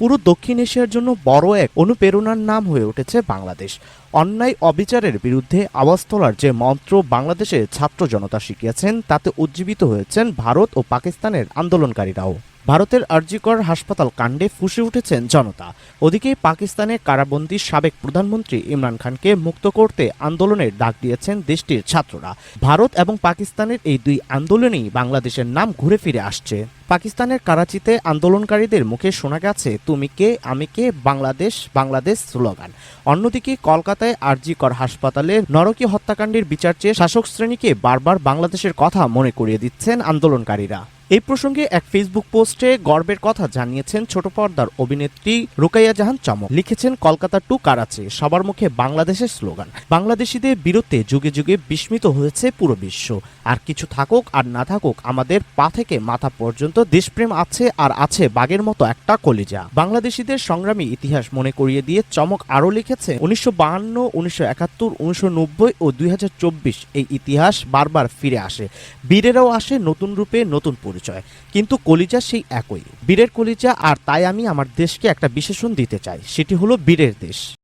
পুরো দক্ষিণ এশিয়ার জন্য বড় এক অনুপ্রেরণার নাম হয়ে উঠেছে বাংলাদেশ। অন্যায় অবিচারের বিরুদ্ধে আওয়াজ তোলার যে মন্ত্র বাংলাদেশে ছাত্র জনতা শিখিয়েছেন, তাতে উজ্জীবিত হয়েছেন ভারত ও পাকিস্তানের আন্দোলনকারীরাও। ভারতের আরজিকর হাসপাতাল কাণ্ডে ফুসে উঠেছেন জনতা। ওদিকে পাকিস্তানে কারাবন্দী সাবেক প্রধানমন্ত্রী ইমরান খানকে মুক্ত করতে আন্দোলনের ডাক দিয়েছেন দেশটির ছাত্ররা। ভারত এবং পাকিস্তানের এই দুই আন্দোলনেই বাংলাদেশের নাম ঘুরে ফিরে আসছে। পাকিস্তানের করাচিতে আন্দোলনকারীদের মুখে শোনা গেছে, তুমি কে? আমি কে? বাংলাদেশ? বাংলাদেশ? স্লোগান। অন্যদিকে কলকাতায় আরজিকর হাসপাতালে নরকী হত্যাকাণ্ডের বিচার চেয়ে শাসক শ্রেণীকে বারবার বাংলাদেশের কথা মনে করিয়ে দিচ্ছেন আন্দোলনকারীরা। এই প্রসঙ্গে এক ফেসবুক পোস্টে গর্বের কথা জানিয়েছেন ছোট পর্দার অভিনেত্রী রুকাইয়া জাহান চমক। লিখেছেন, কলকাতা টু কারাচি সবার মুখে বাংলাদেশের স্লোগান। বাংলাদেশিদের বিরুদ্ধে যুগে যুগে বিস্মিত হয়েছে পুরো বিশ্ব। আর কিছু থাকুক আর না থাকুক, আমাদের পা থেকে মাথা পর্যন্ত দেশপ্রেম আছে আর আছে বাগের মতো একটা কলিজা। বাংলাদেশিদের সংগ্রামী ইতিহাস মনে করিয়ে দিয়ে চমক আরও লিখেছে উনিশশো বাহান্ন, উনিশশো একাত্তর, উনিশশো নব্বই ও দুই হাজার চব্বিশ এই ইতিহাস বারবার ফিরে আসে। বীরেরাও আসে নতুন রূপে নতুন পরিচয়। কিন্তু কলিজা সেই একই। বীরের কলিজা, আর তাই আমি আমার দেশকে একটা বিশেষণ দিতে চাই। সেটি হলো বীরের দেশ।